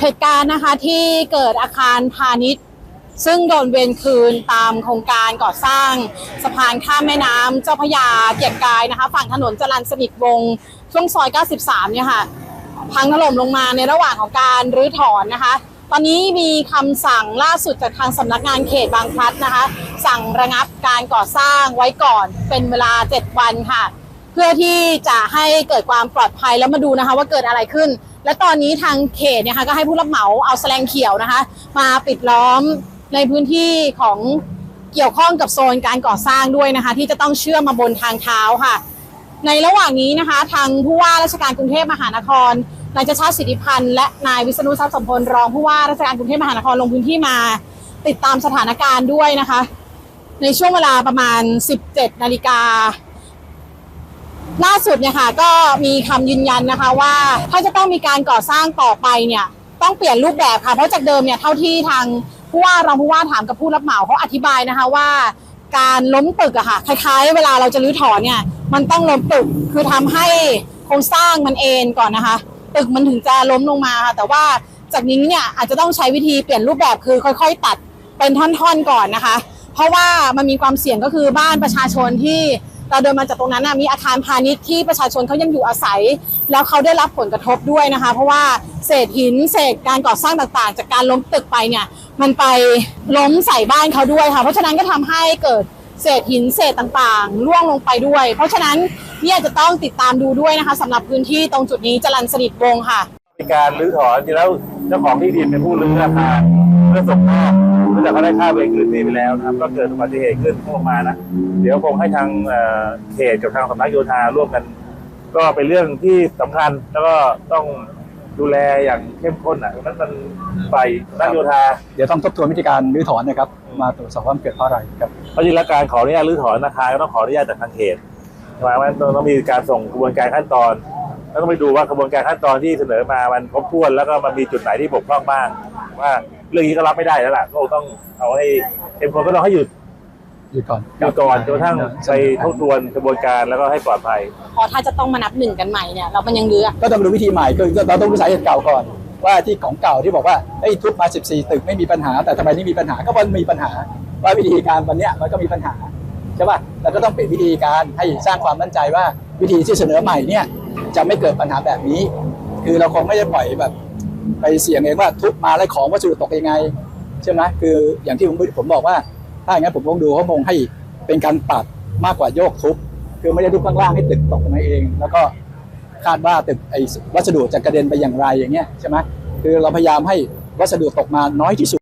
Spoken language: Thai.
เหตุการณ์นะคะที่เกิดอาคารพาณิชย์ ซึ่งโดนเวรคืนตามโครงการก่อสร้าง สะพานข้ามแม่น้ำเจ้าพระยาเกียรติกายนะคะ ฝั่งถนนจรัญสนิทวงศ์ช่วงซอย 93 เนี่ยค่ะ พังถล่มลงมาในระหว่างของการรื้อถอนนะคะ ตอนนี้มีคำสั่งล่าสุดจากทางสำนักงานเขตบางพลัดนะคะ สั่งระงับการก่อสร้างไว้ก่อนเป็นเวลา 7 วันค่ะ เพื่อที่จะให้เกิดความปลอดภัยแล้วมาดูนะคะว่าเกิดอะไรขึ้น และตอนนี้ทางเขตเนี่ยค่ะก็ให้ผู้รับเหมาเอาแสลงเขียวนะคะ มาปิดล้อมในพื้นที่ของเกี่ยวข้องกับโซนการก่อสร้างด้วยนะคะ ที่จะต้องเชื่อมมาบนทางเท้าค่ะ ในระหว่างนี้นะคะ ทางผู้ว่าราชการกรุงเทพมหานครนายชชาติสิทธิพันธ์และนายวิษณุทรัพย์สมพลรองผู้ว่าราชการกรุงเทพมหานครลงพื้นที่มาติดตามสถานการณ์ด้วยนะคะ ในช่วงเวลาประมาณ 17นาฬิกา ล่าสุดเนี่ยค่ะก็มีคำยืนยันนะคะว่า ถ้าจะต้องมีการก่อสร้างต่อไปเนี่ยต้องเปลี่ยนรูปแบบค่ะเพราะจากเดิมเนี่ยเท่าที่ทางผู้ว่ารองผู้ว่าถามกับผู้รับเหมาเขาอธิบายนะคะว่า การล้มตึกอะค่ะคล้ายๆ เวลาเราจะรื้อถอนเนี่ยมันต้องล้มตึกคือทำให้โครงสร้างมันเอ็นก่อนนะคะ ตึกมันถึงจะล้มลงมาค่ะแต่ว่าจากนี้เนี่ยอาจจะต้องใช้วิธีเปลี่ยนรูปแบบคือค่อย ๆ ตัดเป็นท่อนๆก่อนนะคะ เพราะว่ามันมีความเสี่ยงก็คือบ้านประชาชนที่ เราเดินมาจากตรงนั้นนะมีอาคารพาณิชย์ที่ประชาชนเขายังอยู่อาศัย แล้วเขาได้รับผลกระทบด้วยนะคะ เพราะว่าเศษหินเศษการก่อสร้างต่างๆ จากการล้มตึกไปเนี่ยมันไปล้มใส่บ้านเขาด้วยค่ะเพราะฉะนั้นก็ทำให้เกิดเศษหินเศษต่างๆร่วงลงไปด้วย เพราะฉะนั้นเนี่ยจะต้องติดตามดูด้วยนะคะสำหรับพื้นที่ตรงจุดนี้จรันสนิทวงค่ะการรื้อถอนจริงแล้วเจ้าของที่ดินเป็นผู้รื้ออาคารเพื่อส่งมอบ เนื่องจากเขาได้ค่าเวรคืนนี้ไปแล้วนะครับ ก็เกิดอุบัติเหตุขึ้นพวกมานะ เดี๋ยวคงให้ทางเอ่อเขตกับทางสำนักโยธาร่วมกัน ก็เป็นเรื่องที่สำคัญแล้วก็ต้องดูแลอย่างเข้มข้นอะนั้นมันฝ่ายสำนักโยธา เดี๋ยวต้องทบทวนวิธีการรื้อถอนนะครับ มาตรวจสอบว่ามันเกิดเพราะอะไรครับเพราะจริงแล้วการขออนุญาตรื้อถอนอาคารก็ต้องขออนุญาตจากทางเขตใช่ไหมมันต้องต้องมีการส่งกระบวนการขั้นตอน แล้วต้องไปดูว่ากระบวนการขั้นตอนที่เสนอมามันครบถ้วนแล้วก็มันมีจุดไหนที่บกพร่องบ้าง ว่าเรื่องนี้ก็รับไม่ได้แล้วล่ะก็คงต้องเอาให้เอ็มคนก็ต้องให้หยุดหยุดก่อนหยุดก่อนจนกระทั่งไปทบทวนกระบวนการแล้วก็ให้ปลอดภัยพอถ้าจะต้องมานับหนึ่งกันใหม่เนี่ยเรามันยังเรือก็ต้องดูวิธีใหม่คือเราต้องดูสาเหตุเก่าก่อนว่าที่ของเก่าที่บอกว่าไอ้ยทุบมา 14 ตึกไม่มีปัญหา แต่ทำไมนี่มีปัญหาก็เพราะมันมีปัญหา ว่าวิธีการวันเนี้ยมันก็มีปัญหาใช่ป่ะเราก็ต้องเปลี่ยนวิธีการให้สร้างความมั่นใจว่าวิธีที่เสนอใหม่เนี่ย จะไม่เกิดปัญหาแบบนี้ คือเราคงไม่ได้ปล่อยแบบ ไปเสี่ยงเองว่าทุบมาแล้วของวัสดุตกยังไงใช่ไหมคืออย่างที่ผมผมบอกว่า ถ้าอย่างนั้นผมคงดูเขาคงให้เป็นการปรับมากกว่าโยกทุบคือไม่ได้ทุบข้างล่างให้ตึกตกมาเอง แล้วก็คาดว่าตึกไอ้วัสดุจะกระเด็นไปอย่างไรอย่างเงี้ยใช่ไหมคือเราพยายามให้วัสดุตกมาน้อยที่สุด